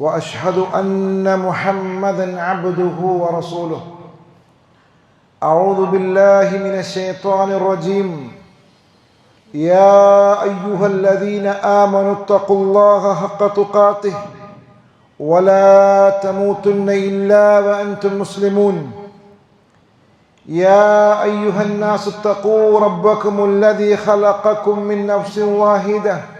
وأشهد أن محمدا عبده ورسوله. أعوذ بالله من الشيطان الرجيم. يا أيها الذين آمنوا اتقوا الله حق تقاته ولا تموتن إلا وأنتم مسلمون. يا أيها الناس اتقوا ربكم الذي خلقكم من نفس واحدة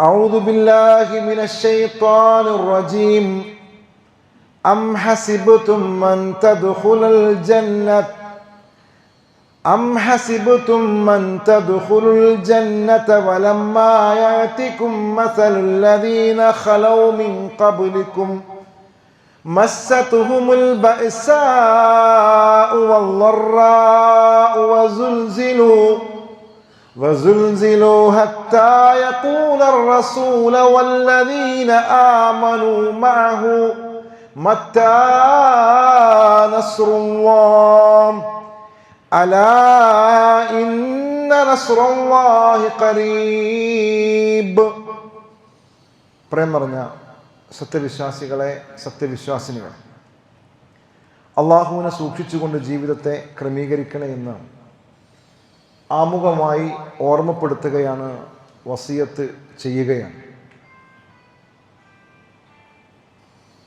أعوذ بالله من الشيطان الرجيم. أم حسبتم من تدخل الجنة؟ أم حسبتم من تدخلوا الجنة ولما يأتكم مثل الذين خلوا من قبلكم ۖ؟ مستهم البأساء والضراء وزلزلوا. وزلزلوا حتى يقول الرسول والذين آمنوا معه متى نصر الله ألا إن نصر الله قريب പ്രേം പറഞ്ഞ സത്യവിശ്വാസികളെ സത്യവിശ്വാസിനികൾ അള്ളാഹുവിനെ സൂക്ഷിച്ചുകൊണ്ട് ജീവിതത്തെ ക്രമീകരിക്കണേ എന്ന് ആമുഖമായി ഓർമ്മപ്പെടുത്തുകയാണ് വസിയത്ത് ചെയ്യുകയാണ്.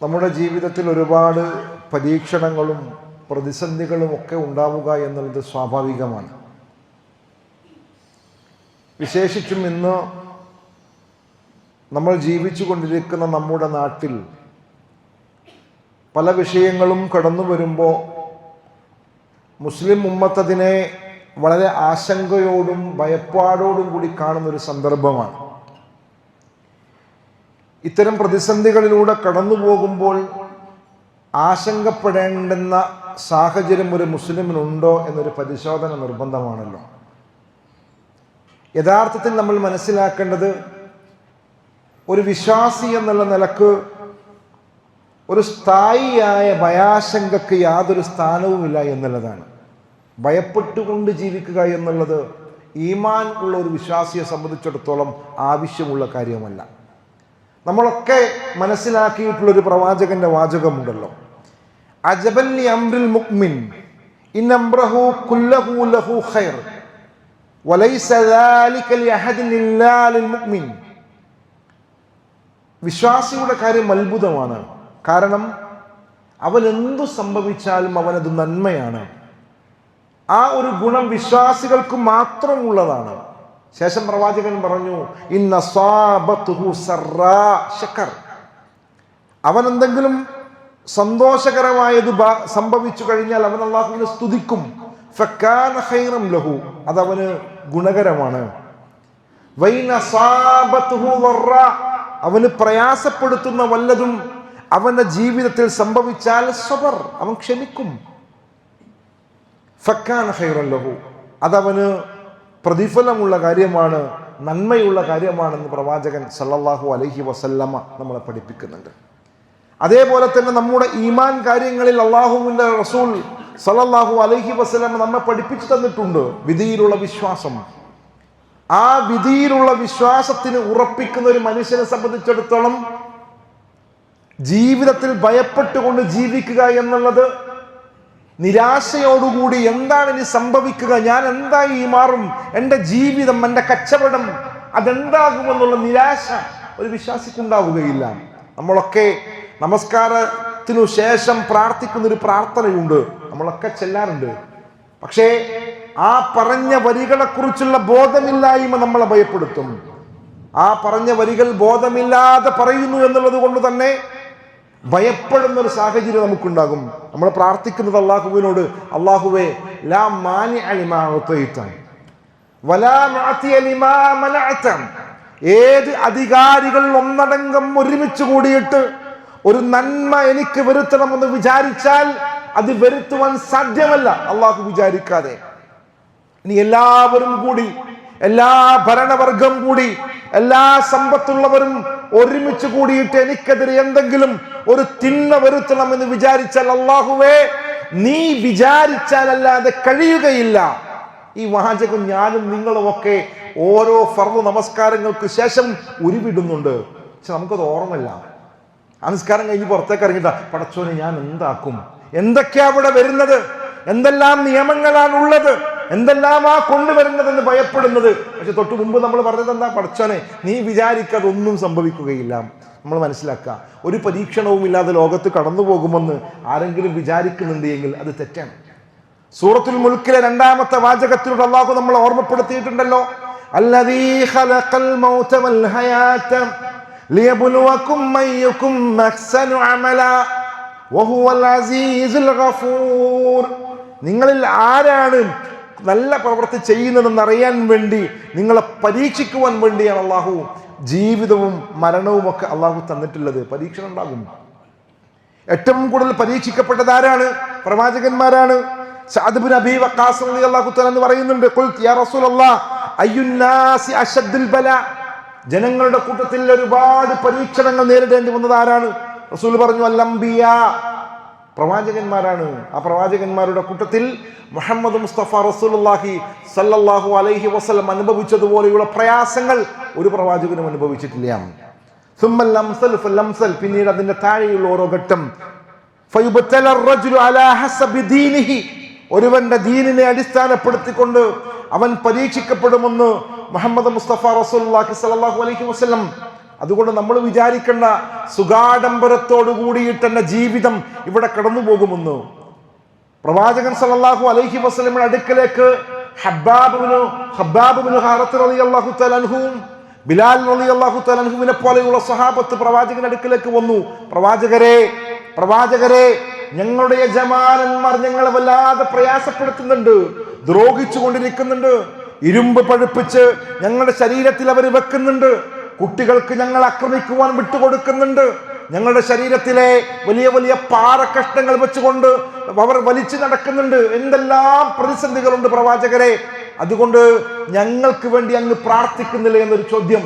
നമ്മുടെ ജീവിതത്തിൽ ഒരുപാട് പരീക്ഷണങ്ങളും പ്രതിസന്ധികളും ഒക്കെ ഉണ്ടാവുക എന്നുള്ളത് സ്വാഭാവികമാണ്. വിശേഷിച്ചും ഇന്ന് നമ്മൾ ജീവിച്ചു കൊണ്ടിരിക്കുന്ന നമ്മുടെ നാട്ടിൽ പല വിഷയങ്ങളും കടന്നു വരുമ്പോൾ മുസ്ലിം ഉമ്മത്തതിനെ വളരെ ആശങ്കയോടും ഭയപ്പാടോടും കൂടി കാണുന്ന ഒരു സന്ദർഭമാണ്. ഇത്തരം പ്രതിസന്ധികളിലൂടെ കടന്നു പോകുമ്പോൾ ആശങ്കപ്പെടേണ്ടുന്ന സാഹചര്യം ഒരു മുസ്ലിമിനുണ്ടോ എന്നൊരു പരിശോധന നിർബന്ധമാണല്ലോ. യഥാർത്ഥത്തിൽ നമ്മൾ മനസ്സിലാക്കേണ്ടത് ഒരു വിശ്വാസി എന്നുള്ള നിലയ്ക്ക് ഒരു സ്ഥായിയായ ഭയാശങ്കക്ക് യാതൊരു സ്ഥാനവുമില്ല എന്നുള്ളതാണ്. ഭയപ്പെട്ടുകൊണ്ട് ജീവിക്കുക എന്നുള്ളത് ഈമാൻ ഉള്ള ഒരു വിശ്വാസിയെ സംബന്ധിച്ചിടത്തോളം ആവശ്യമുള്ള കാര്യമല്ല നമ്മളൊക്കെ മനസ്സിലാക്കിയിട്ടുള്ള ഒരു പ്രവാചകന്റെ വാചകമുണ്ടല്ലോ അജബല്ലി അംറിൽ മുക്മിൻ ഇൻ അംറഹു കുല്ലഹു ലഹു ഖൈർ വലൈസ ذلك لأحد إلا للمؤمن വിശ്വാസിയുടെ കാര്യം അത്ഭുതമാണ് കാരണം അവൻ എന്തു സംഭവിച്ചാലും അവനത് നന്മയാണ് ആ ഒരു ഗുണം വിശ്വാസികൾക്ക് മാത്രമുള്ളതാണ്. ശേഷം പ്രവാചകൻ പറഞ്ഞു ഇന്ന ശക്കർ. അവൻ എന്തെങ്കിലും സന്തോഷകരമായത് സംഭവിച്ചു കഴിഞ്ഞാൽ അവൻ അള്ളാഹുവിനെ സ്തുതിക്കും. ലഹു. അതവന് ഗുണകരമാണ്. വൈന അവന് പ്രയാസപ്പെടുത്തുന്ന വല്ലതും അവന്റെ ജീവിതത്തിൽ സംഭവിച്ചാൽ സ്വബർ അവൻ ക്ഷമിക്കും. ഫക്കാൻ ഹൈറല്ലഹു അതവന് പ്രതിഫലമുള്ള കാര്യമാണ് നന്മയുള്ള കാര്യമാണെന്ന് പ്രവാചകൻ സല്ലല്ലാഹു അലൈഹി വസല്ലമ നമ്മളെ പഠിപ്പിക്കുന്നുണ്ട്. അതേപോലെ തന്നെ നമ്മുടെ ഈമാൻ കാര്യങ്ങളിൽ അള്ളാഹുവിന്റെ റസൂൽ സല്ലല്ലാഹു അലൈഹി വസല്ലമ നമ്മെ പഠിപ്പിച്ചു തന്നിട്ടുണ്ട് വിധിയിലുള്ള വിശ്വാസം. ആ വിധിയിലുള്ള വിശ്വാസത്തിന് ഉറപ്പിക്കുന്ന ഒരു മനുഷ്യനെ സംബന്ധിച്ചിടത്തോളം ജീവിതത്തിൽ ഭയപ്പെട്ടുകൊണ്ട് ജീവിക്കുക എന്നുള്ളത് നിരാശയോടുകൂടി എന്താണ് ഇനി സംഭവിക്കുക? ഞാൻ എന്തായി മാറും? എന്റെ ജീവിതം എന്റെ കച്ചവടം അതെന്താകുമെന്നുള്ള നിരാശ ഒരു വിശ്വാസിക്കുണ്ടാവുകയില്ല. നമ്മളൊക്കെ നമസ്കാരത്തിനു ശേഷം പ്രാർത്ഥിക്കുന്ന ഒരു പ്രാർത്ഥനയുണ്ട്. നമ്മളൊക്കെ ചെല്ലാറുണ്ട്. പക്ഷേ ആ പറഞ്ഞ വരികളെക്കുറിച്ചുള്ള ബോധമില്ലായ്മ നമ്മളെ ഭയപ്പെടുത്തും. ആ പറഞ്ഞ വരികൾ ബോധമില്ലാതെ പറയുന്നു എന്നുള്ളത് കൊണ്ട് തന്നെ ഭയപ്പെടുന്ന ഒരു സാഹചര്യം നമുക്കുണ്ടാകും. നമ്മൾ പ്രാർത്ഥിക്കുന്നത് അള്ളാഹുവിനോട് അള്ളാഹുവേ ലാ മാനി മനഅത. ഏത് അധികാരികൾ ഒന്നടങ്കം ഒരുമിച്ച് കൂടിയിട്ട് ഒരു നന്മ എനിക്ക് വരുത്തണമെന്ന് വിചാരിച്ചാൽ അത് വരുത്തുവാൻ സാധ്യമല്ല. അള്ളാഹു വിചാരിക്കാതെ. ഇനി എല്ലാവരും കൂടി എല്ലാ ഭരണവർഗം കൂടി എല്ലാ സമ്പത്തുള്ളവരും ഒരുമിച്ച് കൂടിയിട്ട് എനിക്കെതിരെ എന്തെങ്കിലും ഒരു തിന്മ വരുത്തണമെന്ന് വിചാരിച്ചാൽ അള്ളാഹുവേ നീ വിചാരിച്ചാലല്ലാതെ കഴിയുകയില്ല. ഈ വാചകം ഞാനും നിങ്ങളും ഒക്കെ ഓരോ ഫർദ് നമസ്കാരങ്ങൾക്ക് ശേഷം ഉരുവിടുന്നുണ്ട്. പക്ഷെ നമുക്കത് ഓർമ്മയില്ല. നമസ്കാരം കഴിഞ്ഞ് പുറത്തേക്ക് ഇറങ്ങിട്ടാ പടച്ചോനെ ഞാൻ എന്താക്കും? എന്തൊക്കെയാ അവിടെ വരുന്നത്? എന്തെല്ലാം നിയമങ്ങളാണ് ഉള്ളത് എന്തെല്ലാം ആ കൊണ്ടുവരുന്നതെന്ന് ഭയപ്പെടുന്നത്? പക്ഷെ തൊട്ട് മുമ്പ് നമ്മൾ പറഞ്ഞത് എന്താ? പഠിച്ചോനെ നീ വിചാരിക്കതൊന്നും സംഭവിക്കുകയില്ല. നമ്മൾ മനസ്സിലാക്കുക ഒരു പരീക്ഷണവും ഇല്ലാതെ ലോകത്ത് കടന്നു പോകുമെന്ന് ആരെങ്കിലും വിചാരിക്കുന്നുണ്ട് എങ്കിൽ അത് തെറ്റാണ്. സൂറത്തുൽ മുൽക്കിലെ രണ്ടാമത്തെ വാചകത്തിലൂടെ അള്ളാഹു നമ്മൾ ഓർമ്മപ്പെടുത്തിയിട്ടുണ്ടല്ലോ. നിങ്ങളിൽ ആരാണ് നല്ല പ്രവൃത്തി ചെയ്യുന്നതെന്ന് അറിയാൻ വേണ്ടി നിങ്ങളെ പരീക്ഷിക്കുവാൻ വേണ്ടിയാണ് അള്ളാഹു ജീവിതവും മരണവും ഒക്കെ അള്ളാഹു തന്നിട്ടുള്ളത്. പരീക്ഷണം ഉണ്ടാകും. ഏറ്റവും കൂടുതൽ പരീക്ഷിക്കപ്പെട്ടത് ആരാണ്? പ്രവാചകന്മാരാണ്. തആല എന്ന് പറയുന്നുണ്ട് ജനങ്ങളുടെ കൂട്ടത്തിൽ ഒരുപാട് പരീക്ഷണങ്ങൾ നേരിടേണ്ടി വന്നത് ആരാണ്? റസൂൽ പറഞ്ഞു അല്ലംബിയ പ്രവാചകന്മാരാണ്. ആ പ്രവാചകന്മാരുടെ കൂട്ടത്തിൽ മുഹമ്മദ് മുസ്തഫ റസൂലുല്ലാഹി സല്ലാഹു അലൈഹി വസ്ലം അനുഭവിച്ചതുപോലെയുള്ള പ്രയാസങ്ങൾ ഒരു പ്രവാചകനും അനുഭവിച്ചിട്ടില്ല. ലംസൽ പിന്നീട് അതിന്റെ താഴെയുള്ള ഓരോ ഘട്ടം. ഒരുവന്റെ ദീനിനെ അടിസ്ഥാനപ്പെടുത്തിക്കൊണ്ട് അവൻ പരീക്ഷിക്കപ്പെടുമെന്ന് മുഹമ്മദ് മുസ്തഫ റസൂലുള്ളാഹി സല്ലല്ലാഹു അലൈഹി വസല്ലം അതുകൊണ്ട് നമ്മൾ വിചാരിക്കേണ്ട സുഖാഡംബരത്തോടു കൂടിയിട്ട് തന്നെ ജീവിതം ഇവിടെ കടന്നു പോകുമെന്ന്. പ്രവാചകൻ സല്ലല്ലാഹു അലൈഹി വസല്ലമയുടെ അടുക്കലേക്ക് ഹബ്ബാബിനു ഹബ്ബാബിനു ഹാറത്ത് റളിയല്ലാഹു അള്ളാഹു അൻഹുവും ബിലാൽ റളിയല്ലാഹു അള്ളാഹു തലൻഹുവിനെ പോലെയുള്ള സഹാബത്ത് പ്രവാചകന്റെ അടുക്കലേക്ക് വന്നു. പ്രവാചകരെ പ്രവാചകരെ ഞങ്ങളുടെ യജമാനന്മാർ ഞങ്ങളെ വല്ലാതെ പ്രയാസപ്പെടുത്തുന്നുണ്ട് ദ്രോഹിച്ചു കൊണ്ടിരിക്കുന്നുണ്ട് ഇരുമ്പ് പഴുപ്പിച്ച് ഞങ്ങളുടെ ശരീരത്തിൽ അവർ വെക്കുന്നുണ്ട്. കുട്ടികൾക്ക് ഞങ്ങൾ ആക്രമിക്കുവാൻ വിട്ടുകൊടുക്കുന്നുണ്ട്. ഞങ്ങളുടെ ശരീരത്തിലെ വലിയ വലിയ പാറക്കഷ്ണങ്ങൾ വെച്ചുകൊണ്ട് അവർ വലിച്ചു നടക്കുന്നുണ്ട്. എന്തെല്ലാം പ്രതിസന്ധികളുണ്ട് പ്രവാചകരെ. അതുകൊണ്ട് ഞങ്ങൾക്ക് വേണ്ടി അങ്ങ് പ്രാർത്ഥിക്കുന്നില്ല എന്നൊരു ചോദ്യം.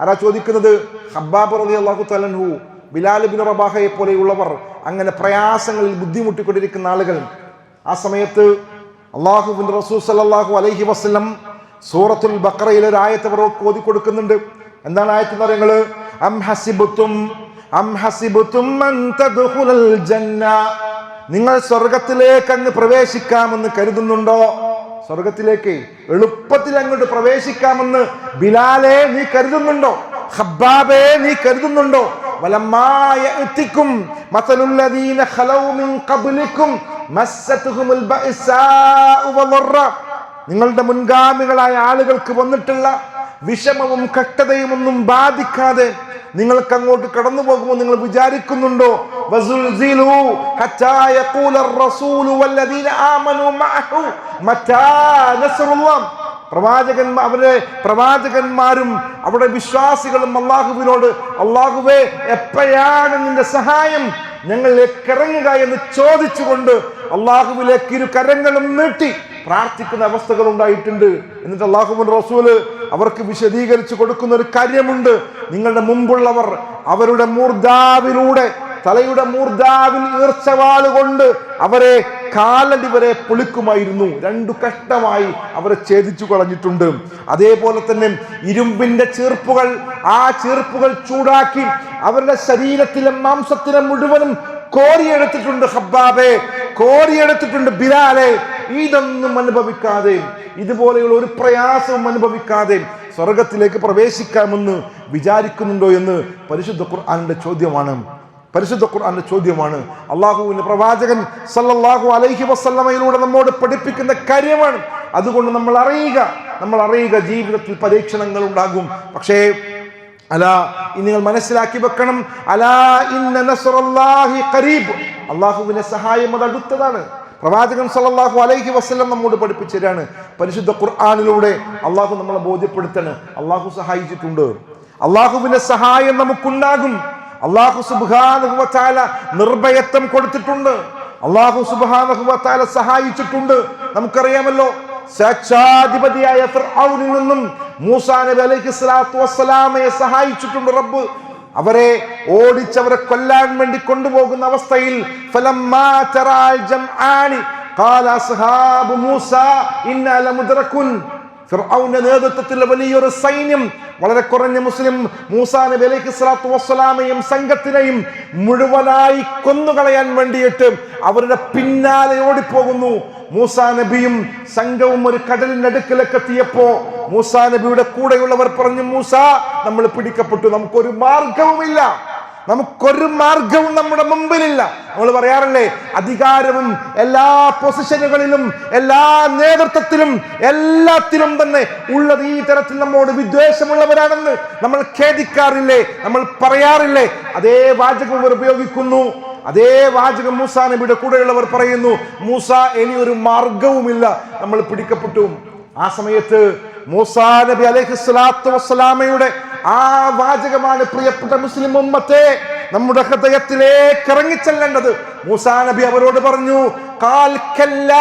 ആരാ ചോദിക്കുന്നത്? ഹബ്ബാബ് റലി അള്ളാഹു തലൻഹു ബിലാൽ ബിൻ റബാഹയെ പോലെയുള്ളവർ. അങ്ങനെ പ്രയാസങ്ങളിൽ ബുദ്ധിമുട്ടിക്കൊണ്ടിരിക്കുന്ന ആളുകൾ. ആ സമയത്ത് അള്ളാഹുബിൻ റസൂൽ സല്ലല്ലാഹു അലൈഹി വസ്ലം സൂറത്തുൽ ബഖറയിൽ ഒരു ആയത്ത് ഓതി കൊടുക്കുന്നുണ്ട് എന്താണ് ആയത്ത് പറയുന്നത്? അം ഹസിബുത്തും അം ഹസിബുത്തും നിങ്ങൾ സ്വർഗത്തിലേക്ക് അങ്ങ് പ്രവേശിക്കാമെന്ന് കരുതുന്നുണ്ടോ? സ്വർഗത്തിലേക്ക് എളുപ്പത്തിൽ അങ്ങോട്ട് പ്രവേശിക്കാമെന്ന് ബിലാലെ നീ കരുതുന്നുണ്ടോ? ഹബ്ബാബേ നീ കരുതുന്നുണ്ടോ? വലമായ എത്തിക്കും മസലുല്ലദീന ഖലൗ മിൻ ഖബ്ലിക്കും മസ്സതുഹുമുൽ ബഅസാഉ വദറ നിങ്ങളുടെ മുൻഗാമികളായ ആളുകൾക്ക് വന്നിട്ടുള്ള വിഷമവും കഷ്ടതയും ഒന്നും ബാധിക്കാതെ നിങ്ങൾക്ക് അങ്ങോട്ട് കടന്നു പോകുമോ നിങ്ങൾ വിചാരിക്കുന്നുണ്ടോ? മറ്റാ പ്രവാചകൻ അവരെ പ്രവാചകന്മാരും അവിടെ വിശ്വാസികളും അള്ളാഹുവിനോട് അള്ളാഹുവേ എപ്പോഴാണ് നിന്റെ സഹായം? ഞങ്ങളിലേക്ക് ഇറങ്ങുക എന്ന് ചോദിച്ചുകൊണ്ട് അള്ളാഹുവിലേക്ക് ഇരു കരങ്ങളും നീട്ടി പ്രാർത്ഥിക്കുന്ന അവസ്ഥകൾ ഉണ്ടായിട്ടുണ്ട്. എന്നിട്ട് അള്ളാഹുബിൻ റസൂൽ അവർക്ക് വിശദീകരിച്ചു കൊടുക്കുന്ന ഒരു കാര്യമുണ്ട്. നിങ്ങളുടെ മുമ്പുള്ളവർ അവരുടെ മൂർധാവിലൂടെ തലയുടെ മൂർധാവിൽ ഈർച്ചവാളുകൊണ്ട് അവരെ കാലടി വരെ പൊളിക്കുമായിരുന്നു. രണ്ടു കഷ്ടമായി അവരെ ഛേദിച്ചു കളഞ്ഞിട്ടുണ്ട്. അതേപോലെ തന്നെ ഇരുമ്പിന്റെ ചീർപ്പുകൾ ആ ചീർപ്പുകൾ ചൂടാക്കി അവരുടെ ശരീരത്തിലെ മാംസത്തിലെ മുഴുവനും കോരിയെടുത്തിട്ടുണ്ട് ഹബ്ബാബെ. കോരിയെടുത്തിട്ടുണ്ട് ബിലാലെ. ഇതൊന്നും അനുഭവിക്കാതെ ഇതുപോലെയുള്ള ഒരു പ്രയാസവും അനുഭവിക്കാതെ സ്വർഗത്തിലേക്ക് പ്രവേശിക്കാമെന്ന് വിചാരിക്കുന്നുണ്ടോ എന്ന് പരിശുദ്ധ ഖുർആാനിന്റെ ചോദ്യമാണ്. പരിശുദ്ധ ഖുർആാന്റെ ചോദ്യമാണ്. അള്ളാഹുവിന്റെ പ്രവാചകൻ സല്ലല്ലാഹു അലൈഹി വസല്ലമയിലൂടെ നമ്മോട് പഠിപ്പിക്കുന്ന കാര്യമാണ്. അതുകൊണ്ട് നമ്മൾ അറിയുക നമ്മൾ അറിയുക ജീവിതത്തിൽ പരീക്ഷണങ്ങൾ ഉണ്ടാകും. പക്ഷേ അലാ നിങ്ങൾ മനസ്സിലാക്കി വെക്കണം. അലാ ഇന്ന ഖരീബ്. അള്ളാഹുവിന്റെ സഹായം അത് അടുത്തതാണ്. പ്രവാചകൻ സല്ലല്ലാഹു അലൈഹി വസ്ലം നമ്മോട് പഠിപ്പിച്ചതാണ്. പരിശുദ്ധ ഖുർആാനിലൂടെ അള്ളാഹു നമ്മളെ ബോധ്യപ്പെടുത്താണ്. അള്ളാഹു സഹായിച്ചിട്ടുണ്ട്. അള്ളാഹുവിന്റെ സഹായം നമുക്കുണ്ടാകും. അള്ളാഹു സുബാനുഭവത്താല നിർഭയത്വം കൊടുത്തിട്ടുണ്ട്. അള്ളാഹു സുബാനുഭവത്താല സഹായിച്ചിട്ടുണ്ട്. നമുക്കറിയാമല്ലോ സാക്ഷാധിപതിയായ ഫിർഔനിൽ നിന്നും മൂസാ നബി അലൈഹി സ്വലാത്തു വസ്സലാമയെ സഹായിച്ചിട്ടുണ്ട് റബ്ബ്. അവരെ ഓടിച്ചവരെ കൊല്ലാൻ വേണ്ടി കൊണ്ടുപോകുന്ന അവസ്ഥയിൽ ഫലമ്മാ ഫിർഔന്റെ നേതൃത്വത്തിലുള്ള വലിയൊരു സൈന്യം വളരെ കുറഞ്ഞ മുസ്ലിം മൂസാ നബി സ്വലാത്തു വസ്സലാമയും സംഘത്തിനെയും മുഴുവനായി കൊന്നുകളയാൻ വേണ്ടിയിട്ട് അവരുടെ പിന്നാലെ ഓടിപ്പോകുന്നു. മൂസാ നബിയും സംഘവും ഒരു കടലിന്റെ അടുക്കിലേക്ക് എത്തിയപ്പോ മൂസാ നബിയുടെ കൂടെയുള്ളവർ പറഞ്ഞു മൂസ നമ്മൾ പിടിക്കപ്പെട്ടു. നമുക്കൊരു മാർഗവുമില്ല. നമുക്കൊരു മാർഗവും നമ്മുടെ മുമ്പിലില്ല. നമ്മൾ പറയാറില്ലേ അധികാരവും എല്ലാ പൊസിഷനുകളിലും എല്ലാ നേതൃത്വത്തിലും എല്ലാത്തിലും തന്നെ ഉള്ളത് ഈ തരത്തിൽ നമ്മോട് വിദ്വേഷമുള്ളവരാണെന്ന് നമ്മൾ ഖേദിക്കാറില്ലേ നമ്മൾ പറയാറില്ലേ. അതേ വാചകം അവർ ഉപയോഗിക്കുന്നു. അതേ വാചകം മൂസാ നബിയുടെ കൂടെയുള്ളവർ പറയുന്നു. മൂസ ഇനി ഒരു മാർഗവുമില്ല. നമ്മൾ പിടിക്കപ്പെട്ടു. ആ സമയത്ത് മൂസാ നബി അലൈഹി സ്വലാത്തു വസ്സലാമയുടെ ആ വാചകമാണ് പ്രിയപ്പെട്ട മുസ്ലിം ഉമ്മത്തെ നമ്മുടെ ഹൃദയത്തിലേക്ക് ഇറങ്ങിച്ചെല്ലേണ്ടത്. മൂസാ നബി അവരോട് പറഞ്ഞു കാൽക്കല്ല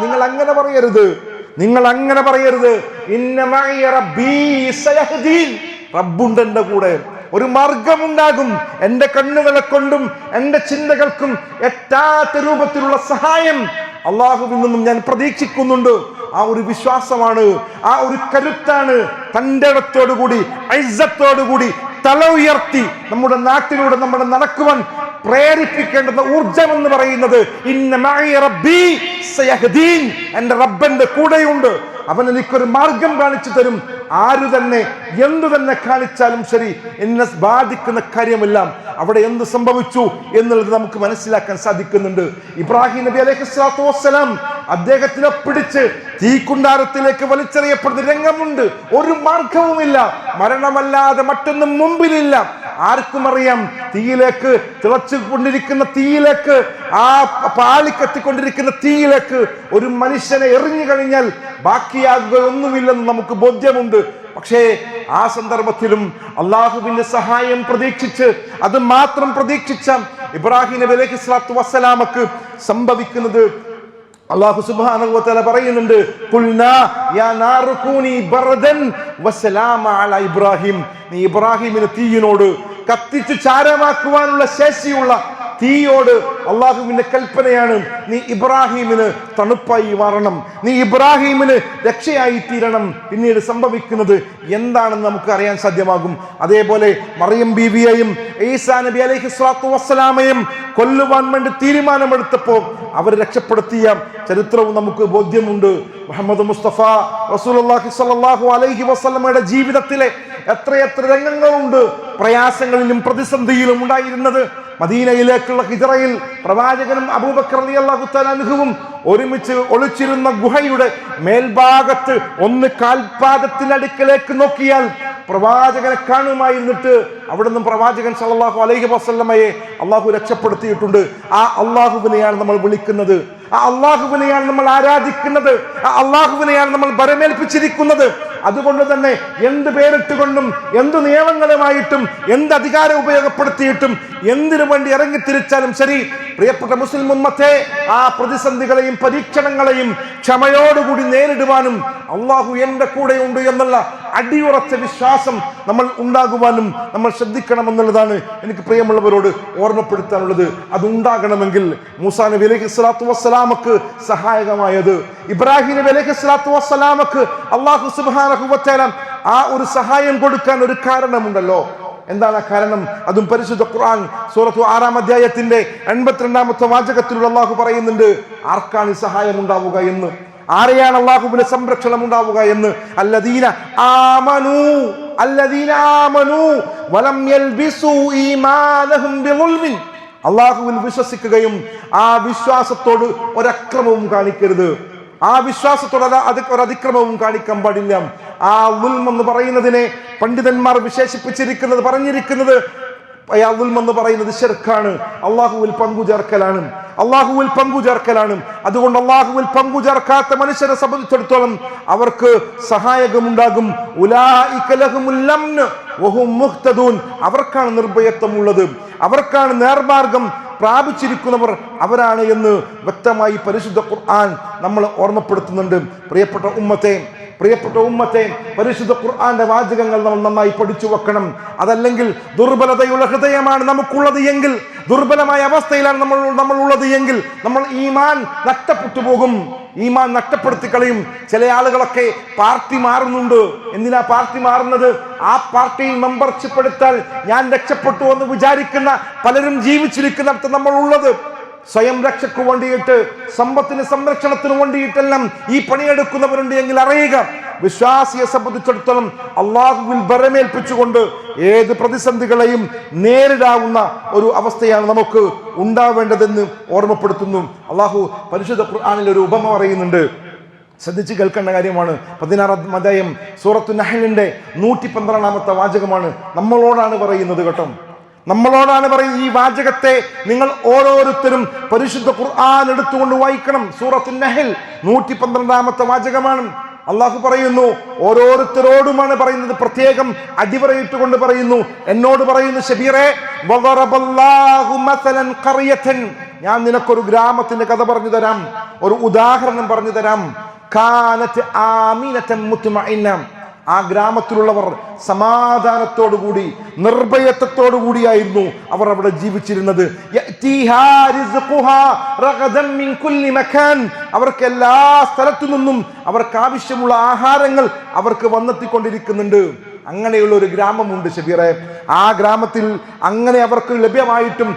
നിങ്ങൾ അങ്ങനെ പറയരുത്. നിങ്ങൾ അങ്ങനെ പറയരുത്. റബ്ബുണ്ട് എന്റെ കൂടെ. ഒരു മാർഗമുണ്ടാകും. എന്റെ കണ്ണുകളെ കൊണ്ടും എന്റെ ചിന്തകൾക്കും എത്താത്ത രൂപത്തിലുള്ള സഹായം അള്ളാഹുവിൽ നിന്നും ഞാൻ പ്രതീക്ഷിക്കുന്നുണ്ട്. ആ ഒരു വിശ്വാസമാണ് ആ ഒരു കരുത്താണ് തന്റെ ഇടത്തോടുകൂടി ഐസത്തോടുകൂടി തല ഉയർത്തി നമ്മുടെ നാട്ടിലൂടെ നമ്മുടെ നടക്കുവാൻ പ്രേരിപ്പിക്കേണ്ടുന്ന ഊർജം എന്ന് പറയുന്നത്. എന്റെ റബ്ബന്റെ കൂടെയുണ്ട്. അവൻ എനിക്കൊരു മാർഗം കാണിച്ചു തരും. ആര് തന്നെ എന്തു തന്നെ കാണിച്ചാലും ശരി എന്നെ ബാധിക്കുന്ന കാര്യമെല്ലാം അവിടെ എന്ത് സംഭവിച്ചു എന്നുള്ളത് നമുക്ക് മനസ്സിലാക്കാൻ സാധിക്കുന്നുണ്ട്. ഇബ്രാഹിം നബി അലൈഹി സ്വലാത്തു വസ്സലാം അദ്ദേഹത്തിനെ പിടിച്ച് തീക്കുണ്ടാരത്തിലേക്ക് വലിച്ചെറിയപ്പെടുന്ന രംഗമുണ്ട്. ഒരു മാർഗവുമില്ല. മരണമല്ലാതെ മറ്റൊന്നും മുമ്പിലില്ല ആർക്കും അറിയാം തീയിലേക്ക് തിളച്ചു കൊണ്ടിരിക്കുന്ന തീയിലേക്ക് ആ പാളി കത്തിക്കൊണ്ടിരിക്കുന്ന തീയിലേക്ക് ഒരു മനുഷ്യനെ എറിഞ്ഞു കഴിഞ്ഞാൽ ബാക്കിയാകുക ഒന്നുമില്ലെന്ന് നമുക്ക് ബോധ്യമുണ്ട്. പക്ഷേ ആ സന്ദർഭത്തിലും അള്ളാഹുവിന്റെ സഹായം പ്രതീക്ഷിച്ച് അത് മാത്രം പ്രതീക്ഷിച്ച ഇബ്രാഹിം നബി അലൈഹി സ്വലാത്തു വസ്സലാമക്ക് സംഭവിക്കുന്നത് അള്ളാഹു സുബ്ഹാനഹു വതആല പറയുന്നുണ്ട് ഇബ്രാഹിം. നീ ഇബ്രാഹിമിന് തീയിനോട് കത്തിച്ചു ചാരമാക്കുവാനുള്ള ശേഷിയുള്ള തീയോട് അള്ളാഹുവിന്റെ കൽപ്പനയാണ് നീ ഇബ്രാഹിമിന് തണുപ്പായി മാറണം. നീ ഇബ്രാഹിമിന് രക്ഷയായി തീരണം. പിന്നീട് സംഭവിക്കുന്നത് എന്താണെന്ന് നമുക്ക് അറിയാൻ സാധ്യമാകും. അതേപോലെ മറിയം ബീവിയെയും ഈസാ നബി അലൈഹി സ്വലാത്തു വസ്സലാമയും കൊല്ലുവാൻ വേണ്ടി തീരുമാനമെടുത്തപ്പോൾ അവർ രക്ഷപ്പെടുത്തിയ ചരിത്രവും നമുക്ക് ബോധ്യമുണ്ട്. മുഹമ്മദ് മുസ്തഫ റസൂലുള്ളാഹി സ്വല്ലല്ലാഹു അലൈഹി വസല്ലമയുടെ ജീവിതത്തിലെ എത്രയെത്ര രംഗങ്ങളുണ്ട് പ്രയാസങ്ങളിലും പ്രതിസന്ധിയിലും ഉണ്ടായിരുന്നത്. മദീനയിലേക്കുള്ള ഹിജറയിൽ പ്രവാചകനും അബൂബക്കർ തആല അൻഹുവും ഒരുമിച്ച് ഒളിച്ചിരുന്ന ഗുഹയുടെ മേൽഭാഗത്ത് ഒന്ന് കാൽപാദത്തിനടുക്കലേക്ക് നോക്കിയാൽ പ്രവാചകനെ കാണുമായിരുന്നിട്ട് അവിടെ നിന്നും പ്രവാചകൻ സല്ലല്ലാഹു അലൈഹി വസല്ലമയെ അള്ളാഹു രക്ഷപ്പെടുത്തിയിട്ടുണ്ട്. ആ അള്ളാഹുവിനെയാണ് നമ്മൾ വിളിക്കുന്നത്. ആ അള്ളാഹുവിനെയാണ് നമ്മൾ ആരാധിക്കുന്നത്. ആ അള്ളാഹുവിനെയാണ് നമ്മൾ ബരമേൽപ്പിച്ചിരിക്കുന്നത് അതുകൊണ്ട് തന്നെ എന്ത് പേരിട്ടുകൊണ്ടും എന്ത് നിയമങ്ങളുമായിട്ടും എന്ത് അധികാരം ഉപയോഗപ്പെടുത്തിയിട്ടും എന്തിനു വേണ്ടി ഇറങ്ങിത്തിരിച്ചാലും ശരി. പ്രിയപ്പെട്ട മുസ്ലിം ഉമ്മത്തെ ആ പ്രതിസന്ധികളെയും പരീക്ഷണങ്ങളെയും ക്ഷമയോടുകൂടി നേരിടുവാനും അള്ളാഹു എന്റെ കൂടെയുണ്ട് എന്നുള്ള അടിയുറച്ച വിശ്വാസം നമ്മൾ ഉണ്ടാകുവാനും നമ്മൾ ശ്രദ്ധിക്കണം എന്നുള്ളതാണ് എനിക്ക് പ്രിയമുള്ളവരോട് ഓർമ്മപ്പെടുത്താനുള്ളത്. അതുണ്ടാകണമെങ്കിൽ മൂസാ നബി അലൈഹി സ്വലാത്തു വസ്സലാമക്ക് സഹായകമായത്. ഇബ്രാഹിം നബി അലൈഹി സ്വലാത്തു വസ്സലാമക്ക് അള്ളാഹു സുബ്ഹാനഹു വതആല ആ ഒരു സഹായം കൊടുക്കാൻ ഒരു കാരണമുണ്ടല്ലോ. എന്താണ് ആ കാരണം? അതും പരിശുദ്ധ ഖുർആൻ സൂറത്തു ആറാം അധ്യായത്തിന്റെ എൺപത്തിരണ്ടാമത്തെ വാചകത്തിലുള്ള അള്ളാഹു പറയുന്നുണ്ട് ആർക്കാണ് ഈ സഹായം ഉണ്ടാവുക എന്ന്? ആരെയാണ് അള്ളാഹുബിന് സംരക്ഷണം ഉണ്ടാവുക എന്ന്? അല്ലദീന ആമനു അല്ലദീന ആമനു വലം യൽബിസു ഈമാനഹും ബിളുൽമിൻ അള്ളാഹുവിൽ വിശ്വസിക്കുകയും ആ വിശ്വാസത്തോട് ഒരക്രമവും കാണിക്കരുത്. ആ വിശ്വാസത്തോടെ അത് ഒരു അതിക്രമവും കാണിക്കാൻ പാടില്ല. ആ ഉൽം എന്ന് പറയുന്നതിനെ പണ്ഡിതന്മാർ വിശേഷിപ്പിച്ചിരിക്കുന്നത് പറഞ്ഞിരിക്കുന്നത് ഉൽം എന്ന് പറയുന്നത് ശിർക്കാണ്. അള്ളാഹുവിൽ പങ്കു ചേർക്കലാണ്. അള്ളാഹുവിൽ പങ്കു ചേർക്കലാണ്. അതുകൊണ്ട് അള്ളാഹുവിൽ പങ്കു ചേർക്കാത്ത മനുഷ്യരെ സംബന്ധിച്ചിടത്തോളം അവർക്ക് സഹായകമുണ്ടാകും. അവർക്കാണ് നിർഭയത്വമുള്ളത് അവർക്കാണ് നേർമാർഗം. പ്രാപിച്ചിരിക്കുന്നവർ അവരാണ് എന്ന് വ്യക്തമായി പരിശുദ്ധ ഖുർആൻ നമ്മൾ ഓർമ്മപ്പെടുത്തുന്നുണ്ട്. പ്രിയപ്പെട്ട ഉമ്മത്തെ പ്രിയപ്പെട്ട ഉമ്മത്തെ പരിശുദ്ധ ഖുർആന്റെ വാചകങ്ങൾ നമ്മൾ നന്നായി പഠിച്ചു വെക്കണം. അതല്ലെങ്കിൽ ദുർബലതയുള്ള ഹൃദയമാണ് നമുക്കുള്ളത് എങ്കിൽ ദുർബലമായ അവസ്ഥയിലാണ് നമ്മൾ നമ്മൾ ഉള്ളത് എങ്കിൽ നമ്മൾ ഈമാൻ നഷ്ടപ്പെട്ടു പോകും. ഈമാൻ നഷ്ടപ്പെടുത്തി കളയും. ചില ആളുകളൊക്കെ പാർട്ടി മാറുന്നുണ്ട്. എന്തിനാ പാർട്ടി മാറുന്നത്? ആ പാർട്ടിയിൽ മെമ്പർഷിപ്പ് എടുത്താൽ ഞാൻ രക്ഷപ്പെട്ടു എന്ന് വിചാരിക്കുന്ന പലരും ജീവിച്ചിരിക്കുന്ന നമ്മൾ ഉള്ളത് സ്വയം രക്ഷയ്ക്ക് വേണ്ടിയിട്ട് സമ്പത്തിന് സംരക്ഷണത്തിന് വേണ്ടിയിട്ടെല്ലാം ഈ പണിയെടുക്കുന്നവരുണ്ട് എങ്കിൽ അറിയുക. വിശ്വാസിയെ സംബന്ധിച്ചിടത്തോളം അള്ളാഹുവിൽ ബരമേൽപ്പിച്ചുകൊണ്ട് ഏത് പ്രതിസന്ധികളെയും നേരിടാവുന്ന ഒരു അവസ്ഥയാണ് നമുക്ക് ഉണ്ടാവേണ്ടതെന്ന് ഓർമ്മപ്പെടുത്തുന്നു. അള്ളാഹു പരിശുദ്ധ ഖുർആനിൽ ഒരു ഉപമ പറയുന്നുണ്ട്. ശ്രദ്ധിച്ച് കേൾക്കേണ്ട കാര്യമാണ്. പതിനാറാം അധ്യായം സൂറത്തു നഹലിന്റെ നൂറ്റി പന്ത്രണ്ടാമത്തെ വാചകമാണ്. നമ്മളോടാണ് പറയുന്നത് കേട്ടോ. നമ്മളോടാണ് പറയുന്നത് ഈ വാചകത്തെ നിങ്ങൾ ഓരോരുത്തരും പരിശുദ്ധ ഖുർആൻ എടുത്തുകൊണ്ട് വായിക്കണം. സൂറത്ത് നഹൽ നൂറ്റി പന്ത്രണ്ടാമത്തെ വാചകമാണ്. അള്ളാഹു പറയുന്നു ഓരോരുത്തരോടുമാണ് പറയുന്നത് പ്രത്യേകം അടിവറയിട്ടുകൊണ്ട് പറയുന്നു. എന്നോട് പറയുന്നു ഷബീറെ. ഞാൻ നിനക്കൊരു ഗ്രാമത്തിന്റെ കഥ പറഞ്ഞു തരാം. ഒരു ഉദാഹരണം പറഞ്ഞു തരാം. ആ ഗ്രാമത്തിലുള്ളവർ സമാധാനത്തോടുകൂടി നിർഭയത്വത്തോടു കൂടിയായിരുന്നു അവർ അവിടെ ജീവിച്ചിരുന്നത്. അവർക്ക് എല്ലാ സ്ഥലത്തു നിന്നും അവർക്ക് ആവശ്യമുള്ള ആഹാരങ്ങൾ അവർക്ക് വന്നെത്തിക്കൊണ്ടിരിക്കുന്നുണ്ട്. അങ്ങനെയുള്ള ഒരു ഗ്രാമമുണ്ട് ഷബീറെ. ആ ഗ്രാമത്തിൽ അങ്ങനെ അവർക്ക് ലഭ്യമായിട്ടും.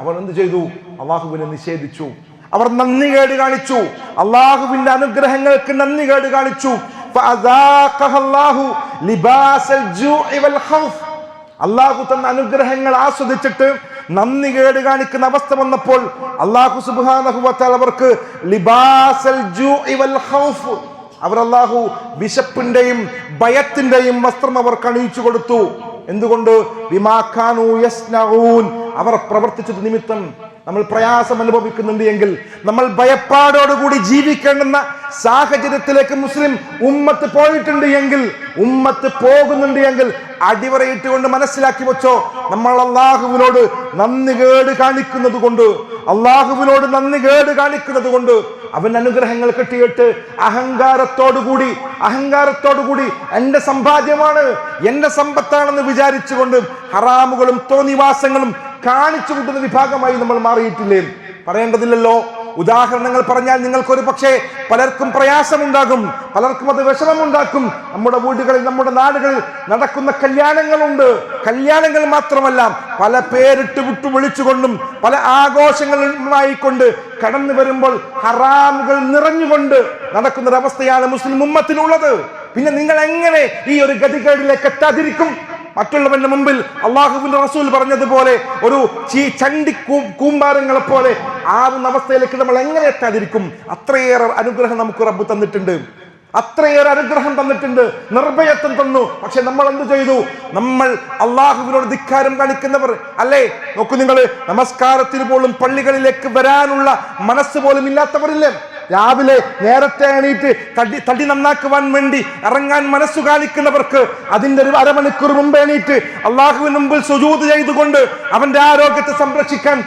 അവർ എന്ത് ചെയ്തു? അള്ളാഹുവിനെ നിഷേധിച്ചു. അവർ നന്ദി കേട് കാണിച്ചു. അള്ളാഹുവിന്റെ അനുഗ്രഹങ്ങൾക്ക് നന്ദി കേട് കാണിച്ചു. അള്ളാഹു തന്ന അനുഗ്രഹങ്ങൾ ആസ്വദിച്ചിട്ട് നന്ദി കേട് കാണിക്കുന്ന അവസ്ഥ വന്നപ്പോൾ അള്ളാഹു സുബ്ഹാനഹു വതആല അവർക്ക് അവർ അള്ളാഹു വിശപ്പിന്റെയും ഭയത്തിന്റെയും വസ്ത്രം അവർക്ക് അണിയിച്ചു കൊടുത്തു. എന്തുകൊണ്ട്? അവർ പ്രവർത്തിച്ചത് നിമിത്തം നമ്മൾ പ്രയാസം അനുഭവിക്കുന്നുണ്ട് എങ്കിൽ നമ്മൾ ഭയപ്പാടോടുകൂടി ജീവിക്കേണ്ടുന്ന സാഹചര്യത്തിലേക്ക് മുസ്ലിം ഉമ്മത്ത് പോയിട്ടുണ്ട് എങ്കിൽ ഉമ്മത്ത് പോകുന്നുണ്ട് എങ്കിൽ അടിവരയിട്ടുകൊണ്ട് മനസ്സിലാക്കി വെച്ചോ നമ്മൾ അള്ളാഹുവിനോട് നന്ദി കേട് കാണിക്കുന്നത് കൊണ്ട് അള്ളാഹുവിനോട് നന്ദി കേട് കാണിക്കുന്നത് കൊണ്ട് അവൻ അനുഗ്രഹങ്ങൾ കിട്ടിയിട്ട് അഹങ്കാരത്തോടുകൂടി അഹങ്കാരത്തോടുകൂടി എന്റെ സമ്പാദ്യമാണ് എന്റെ സമ്പത്താണെന്ന് വിചാരിച്ചുകൊണ്ട് ഹറാമുകളും തോന്നിവാസങ്ങളും കാണിച്ചു കൂട്ടുന്ന വിഭാഗമായി നമ്മൾ മാറിയിട്ടില്ലേ? പറയേണ്ടതില്ലല്ലോ. ഉദാഹരണങ്ങൾ പറഞ്ഞാൽ നിങ്ങൾക്കൊരു പക്ഷേ പലർക്കും പ്രയാസമുണ്ടാകും. പലർക്കും അത് വിഷമമുണ്ടാക്കും. നമ്മുടെ വീടുകളിൽ നമ്മുടെ നാടുകളിൽ നടക്കുന്ന കല്യാണങ്ങളുണ്ട്. കല്യാണങ്ങൾ മാത്രമല്ല പല പേരിട്ട് വിട്ടു വിളിച്ചുകൊണ്ടും പല ആഘോഷങ്ങളുമായി കൊണ്ട് കടന്നു വരുമ്പോൾ ഹറാമുകൾ നിറഞ്ഞുകൊണ്ട് നടക്കുന്നൊരവസ്ഥയാണ് മുസ്ലിം ഉമ്മത്തിനുള്ളത്. പിന്നെ നിങ്ങൾ എങ്ങനെ ഈ ഒരു ഗതികേടിലേക്ക് എത്താതിരിക്കും? മറ്റുള്ളവന്റെ മുമ്പിൽ അള്ളാഹുബിന്റെ റസൂൽ പറഞ്ഞതുപോലെ ഒരു ചീ ചണ്ടി കൂമ്പാരങ്ങളെ പോലെ ആവുന്ന അവസ്ഥയിലേക്ക് നമ്മൾ എങ്ങനെ എത്താതിരിക്കും? അത്രയേറെ അനുഗ്രഹം നമുക്ക് റബ്ബ് തന്നിട്ടുണ്ട്. അത്രയേറെ അനുഗ്രഹം തന്നിട്ടുണ്ട്. നിർഭയത്വം തന്നു. പക്ഷെ നമ്മൾ എന്ത് ചെയ്തു? നമ്മൾ അള്ളാഹുവിനോട് ധിക്കാരം കാണിക്കുന്നവർ. അല്ലേ? നോക്കൂ നിങ്ങൾ നമസ്കാരത്തിന് പോലും പള്ളികളിലേക്ക് വരാനുള്ള മനസ്സ് പോലും ഇല്ലാത്തവരില്ലേ? രാവിലെ നേരത്തെ എണീറ്റ് തടി തടി നന്നാക്കുവാൻ വേണ്ടി ഇറങ്ങാൻ മനസ്സു കാണിക്കുന്നവർക്ക് അതിന്റെ ഒരു അരമണിക്കൂർ മുമ്പ് എണീറ്റ് അള്ളാഹുവിന് മുമ്പിൽ സുജൂത് ചെയ്തുകൊണ്ട് അവന്റെ ആരോഗ്യത്തെ സംരക്ഷിക്കാൻ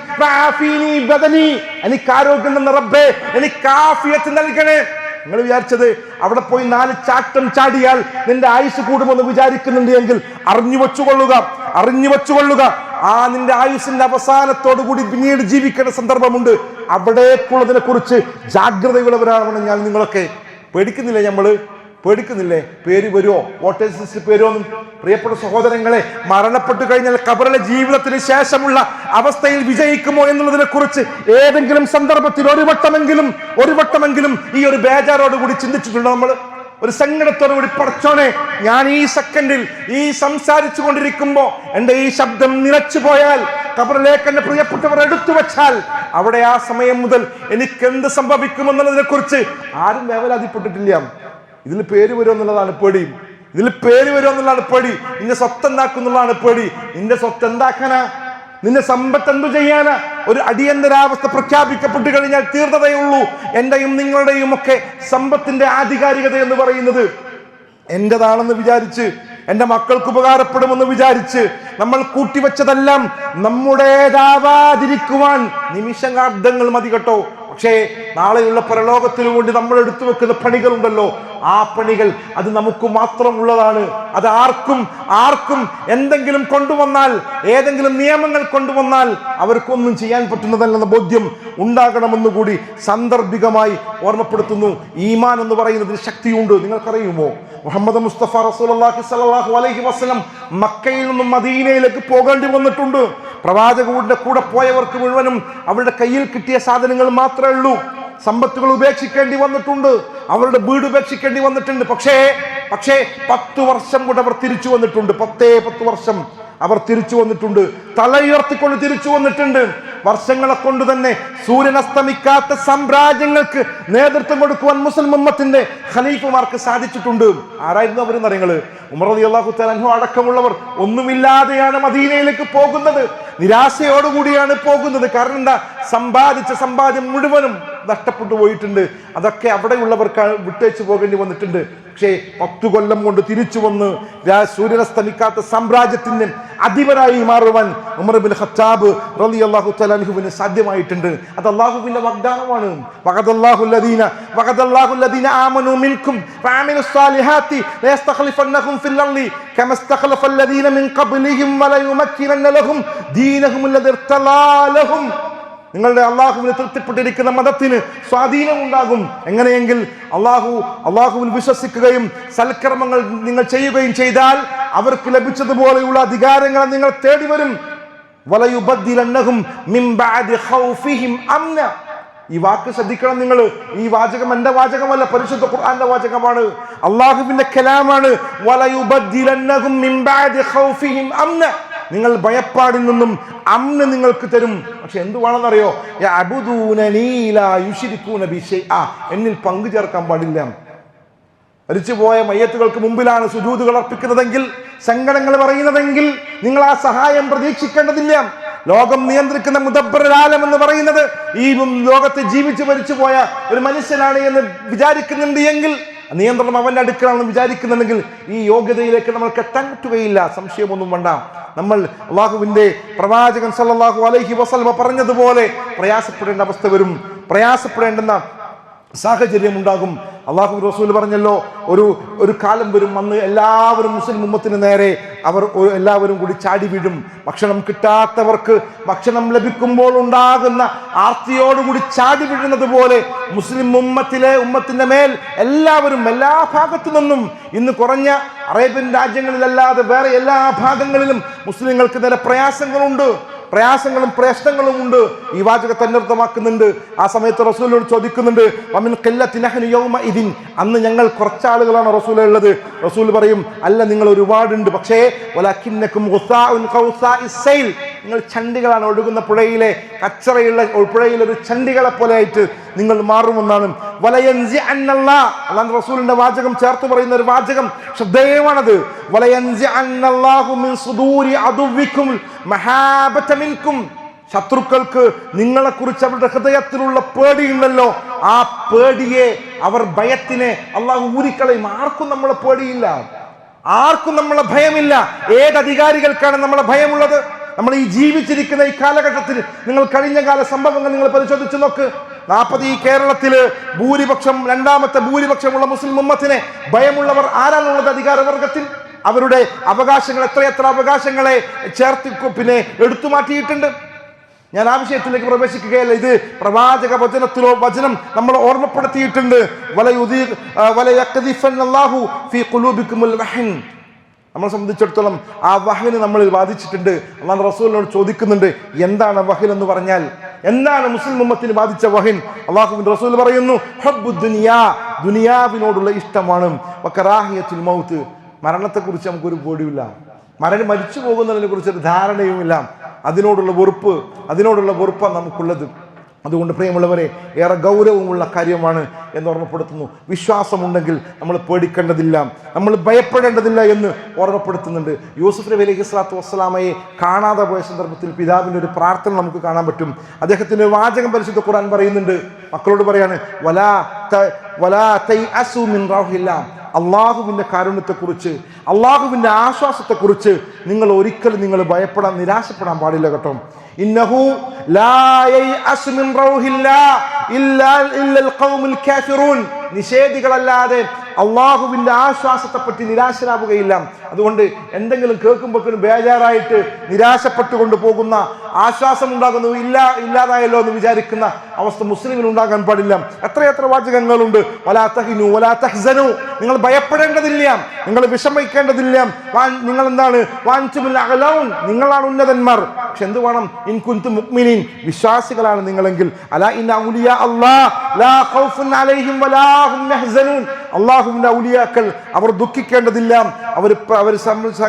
എനിക്ക് ആരോഗ്യം എന്ന റബ്ബേ എനിക്ക് ആഫിയത്ത് നൽകണേ. നിങ്ങൾ വിചാരിച്ചത് അവിടെ പോയി നാല് ചാട്ടം ചാടിയാൽ നിന്റെ ആയുസ് കൂടുമെന്ന് വിചാരിക്കുന്നുണ്ട് എങ്കിൽ അറിഞ്ഞു വെച്ചുകൊള്ളുക അറിഞ്ഞു വെച്ചുകൊള്ളുക. ആ നിന്റെ ആയുസിന്റെ അവസാനത്തോടു കൂടി പിന്നീട് ജീവിക്കേണ്ട സന്ദർഭമുണ്ട്. അവിടേക്കുള്ളതിനെ കുറിച്ച് ജാഗ്രതയുള്ളവരാണെന്ന് ഞാൻ നിങ്ങളൊക്കെ പേടിക്കുന്നില്ലേ നമ്മൾ പേടിക്കുന്നില്ലേ? പേര് വരുമോ വോട്ടേഴ്സ് പേരോ എന്നും പ്രിയപ്പെട്ട സഹോദരങ്ങളെ മരണപ്പെട്ടു കഴിഞ്ഞാൽ കബറിലെ ജീവിതത്തിന് ശേഷമുള്ള അവസ്ഥയിൽ വിജയിക്കുമോ എന്നുള്ളതിനെ കുറിച്ച് ഏതെങ്കിലും സന്ദർഭത്തിൽ ഒരു വട്ടമെങ്കിലും ഒരു വട്ടമെങ്കിലും ഈ ഒരു ബേജാറോട് കൂടി ചിന്തിച്ചിട്ടുണ്ടോ നമ്മൾ ഒരു സങ്കടത്തോടു കൂടി പടച്ചോനെ ഞാൻ ഈ സെക്കൻഡിൽ ഈ സംസാരിച്ചു കൊണ്ടിരിക്കുമ്പോ എന്റെ ഈ ശബ്ദം നിലച്ചു പോയാൽ കബറിലേക്ക് എന്റെ പ്രിയപ്പെട്ടവർ എടുത്തു വെച്ചാൽ അവിടെ ആ സമയം മുതൽ എനിക്ക് എന്ത് സംഭവിക്കുമെന്നുള്ളതിനെ കുറിച്ച് ആരും വേവലാതിപ്പെട്ടിട്ടില്ല. ഇതിൽ പേര് വരും എന്നുള്ളതാണ് പേടി. ഇതിൽ പേര് വരും എന്നുള്ളതാണ് പേടി. നിന്റെ സ്വത്ത് എന്താക്കുന്നുള്ളതാണ് പേടി. നിന്റെ സ്വത്ത് എന്താക്കാനാ? നിന്റെ സമ്പത്ത് എന്തു ചെയ്യാനാ? ഒരു അടിയന്തരാവസ്ഥ പ്രഖ്യാപിക്കപ്പെട്ടു കഴിഞ്ഞാൽ തീർന്നതേ ഉള്ളൂ എന്റെയും നിങ്ങളുടെയും ഒക്കെ സമ്പത്തിന്റെ ആധികാരികത എന്ന് പറയുന്നത് എന്റേതാണെന്ന് വിചാരിച്ച് എന്റെ മക്കൾക്ക് ഉപകാരപ്പെടുമെന്ന് വിചാരിച്ച് നമ്മൾ കൂട്ടിവെച്ചതെല്ലാം നമ്മുടേതാവാതിരിക്കുവാൻ നിമിഷാർദ്ധങ്ങൾ മതി കേട്ടോ പക്ഷേ നാളെയുള്ള പരലോകത്തിനു വേണ്ടി നമ്മൾ എടുത്തു വെക്കുന്ന പണികളുണ്ടല്ലോ. ആ പണികൾ അത് നമുക്ക് മാത്രമുള്ളതാണ്. അത് ആർക്കും ആർക്കും എന്തെങ്കിലും കൊണ്ടുവന്നാൽ ഏതെങ്കിലും നിയമങ്ങൾ കൊണ്ടുവന്നാൽ അവർക്കൊന്നും ചെയ്യാൻ പറ്റുന്നതല്ലെന്ന ബോധ്യം ഉണ്ടാകണമെന്ന് കൂടി സാന്ദർഭികമായി ഓർമ്മപ്പെടുത്തുന്നു. ഈമാൻ എന്ന് പറയുന്നതിന് ശക്തിയുണ്ട്. നിങ്ങൾക്കറിയുമോ? മുഹമ്മദ് മുസ്തഫ റസൂൽ അലൈഹി വസല്ലം മക്കയിൽ നിന്നും മദീനയിലേക്ക് പോകേണ്ടി വന്നിട്ടുണ്ട്. പ്രവാചകരുടെ കൂടെ പോയവർക്ക് മുഴുവനും അവരുടെ കയ്യിൽ കിട്ടിയ സാധനങ്ങൾ മാത്രമേ ഉള്ളൂ. സമ്പത്തുകൾ ഉപേക്ഷിക്കേണ്ടി വന്നിട്ടുണ്ട്. അവരുടെ വീട് ഉപേക്ഷിക്കേണ്ടി വന്നിട്ടുണ്ട്. പക്ഷേ പക്ഷേ പത്ത് വർഷം കൂടെ അവർ തിരിച്ചു വന്നിട്ടുണ്ട്. പത്തേ പത്ത് വർഷം അവർ തിരിച്ചു വന്നിട്ടുണ്ട്. തലയുയർത്തിക്കൊണ്ട് തിരിച്ചു വന്നിട്ടുണ്ട്. വർഷങ്ങളെ കൊണ്ട് തന്നെ സൂര്യൻ അസ്തമിക്കാത്ത സാമ്രാജ്യങ്ങൾക്ക് നേതൃത്വം കൊടുക്കുവാൻ മുസ്ലിം ഉമ്മത്തിന്റെ ഖലീഫുമാർക്ക് സാധിച്ചിട്ടുണ്ട്. ആരായിരുന്നു അവരെന്ന് അറിയങ്ങൾ? ഉമർ അലി അള്ളാഹു തലഹു അടക്കമുള്ളവർ ഒന്നുമില്ലാതെയാണ് മദീനയിലേക്ക് പോകുന്നത്. നിരാശയോടുകൂടിയാണ് പോകുന്നത്. കാരണം എന്താ? സമ്പാദിച്ച സമ്പാദ്യം മുഴുവനും നഷ്ടപ്പെട്ടു പോയിട്ടുണ്ട്. അതൊക്കെ അവിടെയുള്ളവർക്ക് വിട്ടേച്ചു പോകേണ്ടി വന്നിട്ടുണ്ട്. പക്ഷേ പത്തു കൊല്ലം കൊണ്ട് തിരിച്ചു വന്ന് സൂര്യനസ്തമിക്കാത്ത സാമ്രാജ്യത്തിന്റെ അധിപരായി മാറുവാൻ ഉമർ ബിൻ ഖത്താബ് റലി അള്ളാഹു തലാൻഹുവിന് സാധ്യമായിട്ടുണ്ട്. അത് അള്ളാഹുവിന്റെ വാഗ്ദാനമാണ്. വഖദല്ലാഹുല്ലദീന വഖദല്ലാഹുല്ലദീന ആമനു മിൻകും ഫാമിനു സ്സാലിഹാത്തി ലയസ്തഖ്ലിഫന്നഹും ഫിൽ അർളി കമ ഇസ്തഖ്ലഫല്ലദീന മിൻ ഖബ്ലിഹിം വലയുമക്കിനന്ന ലഹും ദീനഹും ഇർതലാ ലഹും. നിങ്ങളുടെ അള്ളാഹുവിന് തൃപ്തിപ്പെട്ടിരിക്കുന്ന മതത്തിന് സ്വാധീനം ഉണ്ടാകും. എങ്ങനെയെങ്കിൽ അള്ളാഹു അള്ളാഹുവിൽ വിശ്വസിക്കുകയും സൽക്കർമ്മങ്ങൾ നിങ്ങൾ ചെയ്യുകയും ചെയ്താൽ അവർക്ക് ലഭിച്ചതുപോലെയുള്ള അധികാരങ്ങൾ നിങ്ങൾ തേടി വരും. ഈ വാക്ക് ശ്രദ്ധിക്കണം നിങ്ങൾ. ഈ വാചകം എന്റെ വാചകമല്ല പരിശുദ്ധ ഖുർആന്റെ വാചകമാണ്. അള്ളാഹുവിന്റെ കലാമാണ് വലയുബദ്ദിലന്നഹും മിൻ ബഅദി ഖൗഫിഹിം അംന. നിങ്ങൾ ഭയപ്പാടിൽ നിന്നും അമ്മ നിങ്ങൾക്ക് തരും. പക്ഷെ എന്ത് വേണമെന്നറിയോ? യഅബുദൂനനീ ലാ യുശ്രികൂന ബി ശൈഅ. എന്നിൽ പങ്കു ചേർക്കാൻ പാടില്ല. മരിച്ചുപോയ മയ്യത്തുകൾക്ക് മുമ്പിലാണ് സുജൂതുകൾ അർപ്പിക്കുന്നതെങ്കിൽ സങ്കടങ്ങൾ പറയുന്നതെങ്കിൽ നിങ്ങൾ ആ സഹായം പ്രതീക്ഷിക്കേണ്ടതില്ല. ലോകം നിയന്ത്രിക്കുന്ന മുദബ്ബറാലം എന്ന് പറയുന്നത് ഈ ലോകത്ത് മരിച്ചു പോയ ഒരു മനുഷ്യനാണ് എന്ന് വിചാരിക്കുന്നുണ്ട് എങ്കിൽ നിയന്ത്രണം അവന്റെ അടുക്കലാണെന്ന് വിചാരിക്കുന്നുണ്ടെങ്കിൽ ഈ യോഗ്യതയിലേക്ക് നമ്മൾക്ക് എത്താൻ പറ്റുകയില്ല. സംശയമൊന്നും വേണ്ട. നമ്മൾ അള്ളാഹുവിന്റെ പ്രവാചകൻ സല്ലാഹു അലൈഹി വസൽമ പറഞ്ഞതുപോലെ പ്രയാസപ്പെടേണ്ട അവസ്ഥ വരും. പ്രയാസപ്പെടേണ്ടുന്ന സാഹചര്യം ഉണ്ടാകും അള്ളാഹു റസൂൽ പറഞ്ഞല്ലോ ഒരു ഒരു കാലം വരും വന്ന് എല്ലാവരും മുസ്ലിം ഉമ്മത്തിന് നേരെ അവർ എല്ലാവരും കൂടി ചാടി വീഴും. ഭക്ഷണം കിട്ടാത്തവർക്ക് ഭക്ഷണം ലഭിക്കുമ്പോൾ ഉണ്ടാകുന്ന ആർത്തിയോടുകൂടി ചാടി വീഴുന്നത് പോലെ മുസ്ലിം ഉമ്മത്തിലെ ഉമ്മത്തിന്റെ മേൽ എല്ലാവരും എല്ലാ ഭാഗത്തു നിന്നും ഇന്ന് കുറഞ്ഞ അറേബ്യൻ രാജ്യങ്ങളിലല്ലാതെ വേറെ എല്ലാ ഭാഗങ്ങളിലും മുസ്ലിങ്ങൾക്ക് നേരെ പ്രയാസങ്ങളുണ്ട്. പ്രയാസങ്ങളും പ്രശ്നങ്ങളും ഉണ്ട്. ഈ വാചകത്തെ അന്വർത്ഥമാക്കുന്നുണ്ട് ആ സമയത്ത് റസൂലോട് ചോദിക്കുന്നുണ്ട് അമിൻ ഖില്ലത്തി നഹ്നു യൗമ ഇതിൻ അന്ന് ഞങ്ങൾ കുറച്ചാളുകളാണ് റസൂൽ ഉള്ളത്. റസൂൽ പറയും അല്ല നിങ്ങൾ ഒരുപാടുണ്ട്. പക്ഷേ സൈൽ. നിങ്ങൾ ചണ്ടികളാണ് ഒഴുകുന്ന പുഴയിലെ കച്ചറയുള്ള പുഴയിലെ ഒരു ചണ്ടികളെ പോലെ ആയിട്ട് നിങ്ങൾ മാറുമെന്നാണ്. വലയൻസി അന്നല്ല. അള്ളാഹ് റസൂലിന്റെ വാചകം ചേർത്ത് പറയുന്ന ഒരു വാചകം ശ്രദ്ധേയമാണത്. വലയൻസി അന്നല്ലാഹു മിൻ സുദൂരി മഹാബത മിൻകും. ശത്രുക്കൾക്ക് നിങ്ങളെക്കുറിച്ച് അവരുടെ ഹൃദയത്തിലുള്ള പേടിയുണ്ടല്ലോ. ആ പേടിയെ അവർ ഭയത്തിനെ അള്ളാഹു ഊരിക്കളയും. ആർക്കും നമ്മളെ പേടിയില്ല. ആർക്കും നമ്മളെ ഭയമില്ല. ഏത് അധികാരികൾക്കാണ് നമ്മളെ ഭയമുള്ളത്? നമ്മൾ ഈ ജീവിച്ചിരിക്കുന്ന ഈ കാലഘട്ടത്തിൽ നിങ്ങൾ കഴിഞ്ഞ കാല സംഭവങ്ങൾ നിങ്ങൾ പരിശോധിച്ചു നോക്ക്. നാൽപ്പത് ഈ കേരളത്തിൽ ഭൂരിപക്ഷം രണ്ടാമത്തെ ഭൂരിപക്ഷമുള്ള മുസ്ലിം ഉമ്മത്തിനെ ഭയമുള്ളവർ ആരാണുള്ളത് അധികാരവർഗത്തിൽ? അവരുടെ അവകാശങ്ങൾ എത്രയെത്ര അവകാശങ്ങളെ ചേർത്ത് പിന്നെ എടുത്തു മാറ്റിയിട്ടുണ്ട്? ഞാൻ ആ വിഷയത്തിലേക്ക് പ്രവേശിക്കുകയല്ല. ഇത് പ്രവാചക വചനത്തിലോ വചനം നമ്മൾ ഓർമ്മപ്പെടുത്തിയിട്ടുണ്ട്. വലയുദീ- ആ, അല്ലാഹു ഫീ. നമ്മളെ സംബന്ധിച്ചിടത്തോളം ആ വഹന് നമ്മളിൽ ബാധിച്ചിട്ടുണ്ട് അള്ളാഹ് റസൂലിനോട് ചോദിക്കുന്നുണ്ട് എന്താണ് വഹിൻ എന്ന് പറഞ്ഞാൽ? എന്താണ് മുസ്ലിം ഉമ്മത്തിന് ബാധിച്ച വഹിൻ അള്ളാഹു റസൂൽ പറയുന്നു ദുനിയാ ദുനിയാവിനോടുള്ള ഇഷ്ടമാണ്. മൗത്ത്. മരണത്തെക്കുറിച്ച് നമുക്കൊരു പേടിയില്ല മരണം മരിച്ചു പോകുന്നതിനെ കുറിച്ചൊരു ധാരണയുമില്ല. അതിനോടുള്ള വെറുപ്പ് അതിനോടുള്ള വെറുപ്പാണ് നമുക്കുള്ളത്. അതുകൊണ്ട് പ്രിയമുള്ളവരെ ഏറെ ഗൗരവമുള്ള കാര്യമാണ് എന്ന് ഓർമ്മപ്പെടുത്തുന്നു. വിശ്വാസമുണ്ടെങ്കിൽ നമ്മൾ പേടിക്കേണ്ടതില്ല. നമ്മൾ ഭയപ്പെടേണ്ടതില്ല എന്ന് ഓർമ്മപ്പെടുത്തുന്നുണ്ട്. യൂസുഫ് നബി അലൈഹി സ്വലാത്തു വസ്സലാമയെ കാണാതെ പോയ സന്ദർഭത്തിൽ പിതാവിന്റെ ഒരു പ്രാർത്ഥന നമുക്ക് കാണാൻ പറ്റും. അദ്ദേഹത്തിന്റെ വാചകം പരിശുദ്ധ ഖുർആൻ പറയുന്നുണ്ട്. മക്കളോട് പറയാണ് വലാ അള്ളാഹുവിന്റെ കാരുണ്യത്തെക്കുറിച്ച് അള്ളാഹുവിന്റെ ആശ്വാസത്തെക്കുറിച്ച് നിങ്ങൾ ഒരിക്കലും നിങ്ങൾ ഭയപ്പെടാൻ നിരാശപ്പെടാൻ പാടില്ല കേട്ടോ. ഇന്നഹു നിഷേധികളല്ലാതെ അള്ളാഹുവിന്റെ ആശ്വാസത്തെ പറ്റി നിരാശരാവുകയില്ല. അതുകൊണ്ട് എന്തെങ്കിലും കേൾക്കുമ്പോഴേക്കും ബേജാറായിട്ട് നിരാശപ്പെട്ടുകൊണ്ട് പോകുന്ന ആശ്വാസം ഉണ്ടാകുന്നു ഇല്ല ഇല്ലാതായല്ലോ എന്ന് വിചാരിക്കുന്ന അവസ്ഥ മുസ്ലിമിന് ഉണ്ടാകാൻ പാടില്ല. എത്രയെത്ര വാചകങ്ങളുണ്ട്. വലാ തഹിനു വലാ തഹ്സനു. നിങ്ങൾ ഭയപ്പെടേണ്ടതില്ല. നിങ്ങൾ വിഷമിക്കേണ്ടതില്ല. നിങ്ങൾ എന്താണ് അകലൗൻ നിങ്ങളാണ് ഉന്നതന്മാർ. പക്ഷെ എന്ത് വേണം? ഇൻകുന്തു മുക്മിനീൻ വിശ്വാസികളാണ് നിങ്ങളെങ്കിൽ. അലാ ഇന്ന ഔലിയ അല്ലാഹ് ലാ അലൈഹിം വലാ അള്ളാഹുവിന്റെ ഔലിയാക്കൾ അവർ ദുഃഖിക്കേണ്ടതില്ല. അവർ അവർ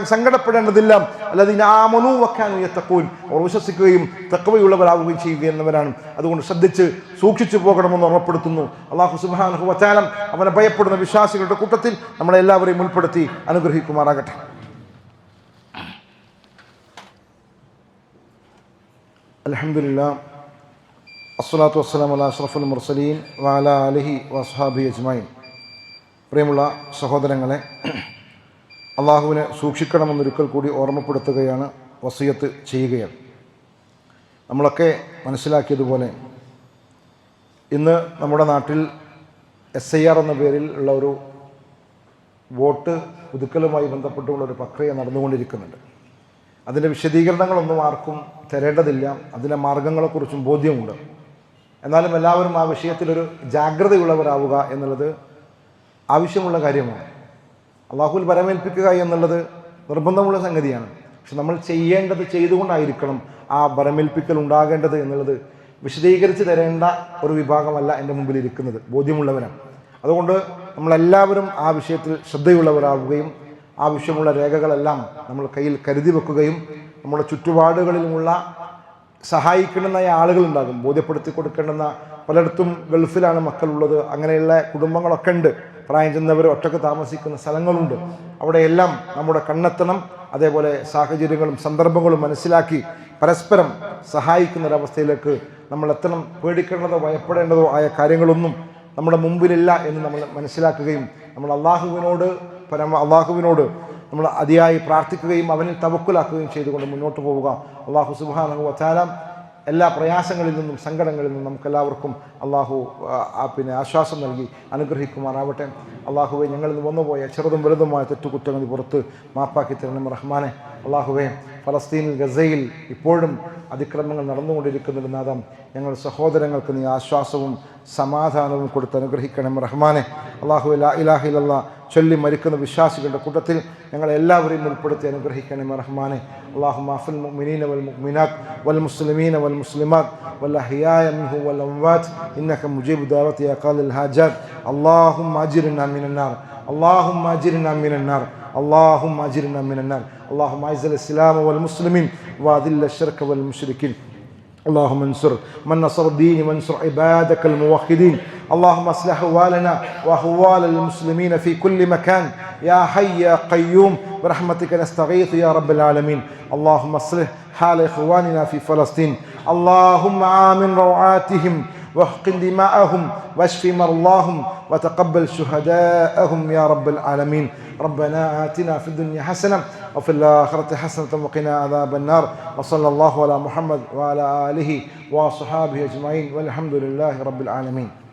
സങ്കടപ്പെടേണ്ടതില്ല. അല്ലാതെ ആമനു വക്കാനു യത്തക്കൂൻ അവർ വിശ്വസിക്കുകയും തക്കവയുള്ളവരാവുകയും ചെയ്യുക എന്നവരാണ് അതുകൊണ്ട് ശ്രദ്ധിച്ച് സൂക്ഷിച്ചു പോകണമെന്ന് ഓർമ്മപ്പെടുത്തുന്നു. അള്ളാഹു സുബാനഹു വച്ചാലം അവനെ ഭയപ്പെടുന്ന വിശ്വാസികളുടെ കൂട്ടത്തിൽ നമ്മളെ എല്ലാവരെയും ഉൾപ്പെടുത്തി അനുഗ്രഹിക്കുമാറാകട്ടെ. അലഹമില്ല അസ്സലാത്തു വസ്സലാം അല അഷ്റഫുൽ മുർസലീൻ വാല അലഹി വസ്ഹാബി അജ്മൈൻ പ്രിയമുള്ള സഹോദരങ്ങളെ അള്ളാഹുവിനെ സൂക്ഷിക്കണമെന്നൊരിക്കൽ കൂടി ഓർമ്മപ്പെടുത്തുകയാണ് വസീയത്ത് ചെയ്യുകയാണ്. നമ്മളൊക്കെ മനസ്സിലാക്കിയതുപോലെ ഇന്ന് നമ്മുടെ നാട്ടിൽ എസ് ഐ ആർ എന്ന പേരിൽ ഉള്ള ഒരു വോട്ട് പുതുക്കലുമായി ബന്ധപ്പെട്ടുള്ള ഒരു പ്രക്രിയ നടന്നുകൊണ്ടിരിക്കുന്നുണ്ട്. അതിന്റെ വിശദീകരണങ്ങളൊന്നും ആർക്കും തരേണ്ടതില്ല. അതിന്റെ മാർഗങ്ങളെക്കുറിച്ചും ബോധ്യമുണ്ട്. എന്നാലും എല്ലാവരും ആ വിഷയത്തിലൊരു ജാഗ്രതയുള്ളവരാവുക എന്നുള്ളത് ആവശ്യമുള്ള കാര്യമാണ്. അള്ളാഹുൽ പരമേൽപ്പിക്കുക എന്നുള്ളത് നിർബന്ധമുള്ള സംഗതിയാണ്. പക്ഷെ നമ്മൾ ചെയ്യേണ്ടത് ചെയ്തുകൊണ്ടായിരിക്കണം ആ വരമേൽപ്പിക്കൽ ഉണ്ടാകേണ്ടത് എന്നുള്ളത് വിശദീകരിച്ച് തരേണ്ട ഒരു വിഭാഗമല്ല എന്റെ മുമ്പിൽ ഇരിക്കുന്നത് ബോധ്യമുള്ളവരാണ് അതുകൊണ്ട് നമ്മളെല്ലാവരും ആ വിഷയത്തിൽ ശ്രദ്ധയുള്ളവരാവുകയും ആവശ്യമുള്ള രേഖകളെല്ലാം നമ്മൾ കയ്യിൽ കരുതി വെക്കുകയും നമ്മുടെ ചുറ്റുപാടുകളിലുമുള്ള സഹായിക്കേണ്ടുന്ന ആളുകളുണ്ടാകും ബോധ്യപ്പെടുത്തി കൊടുക്കേണ്ടുന്ന പലയിടത്തും ഗൾഫിലാണ് മക്കളുള്ളത് അങ്ങനെയുള്ള കുടുംബങ്ങളൊക്കെ ഉണ്ട്. പ്രായം ചെന്നവർ ഒറ്റയ്ക്ക് താമസിക്കുന്ന സ്ഥലങ്ങളുണ്ട്. അവിടെയെല്ലാം നമ്മുടെ കണ്ണെത്തണം അതേപോലെ സാഹചര്യങ്ങളും സന്ദർഭങ്ങളും മനസ്സിലാക്കി പരസ്പരം സഹായിക്കുന്ന ഒരവസ്ഥയിലേക്ക് നമ്മൾ എത്തണം പേടിക്കേണ്ടതോ ഭയപ്പെടേണ്ടതോ ആയ കാര്യങ്ങളൊന്നും നമ്മുടെ മുമ്പിലില്ല എന്ന് നമ്മൾ മനസ്സിലാക്കുകയും നമ്മൾ അള്ളാഹുവിനോട് പരമ അള്ളാഹുവിനോട് നമ്മൾ അതിയായി പ്രാർത്ഥിക്കുകയും അവനിൽ തവക്കുലാക്കുകയും ചെയ്തുകൊണ്ട് മുന്നോട്ട് പോവുക. അള്ളാഹു സുബാനഹു വച്ചാലാം എല്ലാ പ്രയാസങ്ങളിൽ നിന്നും സങ്കടങ്ങളിൽ നിന്നും നമുക്കെല്ലാവർക്കും അള്ളാഹു പിന്നെ ആശ്വാസം നൽകി അനുഗ്രഹിക്കുമാറാവട്ടെ. അള്ളാഹുവെ ഞങ്ങളിൽ നിന്ന് വന്നുപോയ ചെറുതും വലുതുമായ തെറ്റുകുറ്റങ്ങൾ പുറത്ത് മാപ്പാക്കി തരണം റഹ്മാനെ. അള്ളാഹുവെ ഫലസ്തീനിൽ ഗസയിൽ ഇപ്പോഴും അതിക്രമങ്ങൾ നടന്നുകൊണ്ടിരിക്കുന്നുണ്ട് നാദം ഞങ്ങൾ സഹോദരങ്ങൾക്ക് നീ ആശ്വാസവും സമാധാനവും കൊടുത്ത് അനുഗ്രഹിക്കണം റഹ്മാനെ. അള്ളാഹു ഇലാഹിലല്ല ചൊല്ലി മരിക്കുന്ന വിശ്വാസികളുടെ കൂട്ടത്തിൽ ഞങ്ങളെല്ലാവരെയും ഉൾപ്പെടുത്തി അനുഗ്രഹിക്കണം റഹ്മാനെ. അള്ളാഹു മാഫുൽ മുഅ്മിനീന വൽ മുഅ്മിനാത്ത് വൽ മുസ്ലിമീന വൽ മുസ്ലിമാത്ത് വൽ ഹിയായ മിൻഹു വൽ അംവാത്ത് ഇന്നക മുജീബ് ദാവത്തി അഖാലിൽ ഹാജാത്ത്. അള്ളാഹും അജിറിന മിനന്നാർ. അള്ളാഹും അജിറിന മിനന്നാർ. അള്ളാഹും അജിറിന മിനന്നാർ. اللهم اعز الاسلام والمسلمين واذل الشرك والمشركين. اللهم انصر من نصر الدين وانصر عبادك الموحدين. اللهم اصلح احوالنا واحوال المسلمين في كل مكان. يا حي يا قيوم برحمتك نستغيث يا رب العالمين. اللهم اصلح حال إخواننا في فلسطين. اللهم آمن روعاتهم. واحقن دماءهم واشف مرضاهم وتقبل شهداءهم يا رب العالمين. ربنا آتنا في الدنيا حسنة وفي الآخرة حسنة وقنا عذاب النار. وصلى الله على محمد وعلى آله وصحابه أجمعين والحمد لله رب العالمين.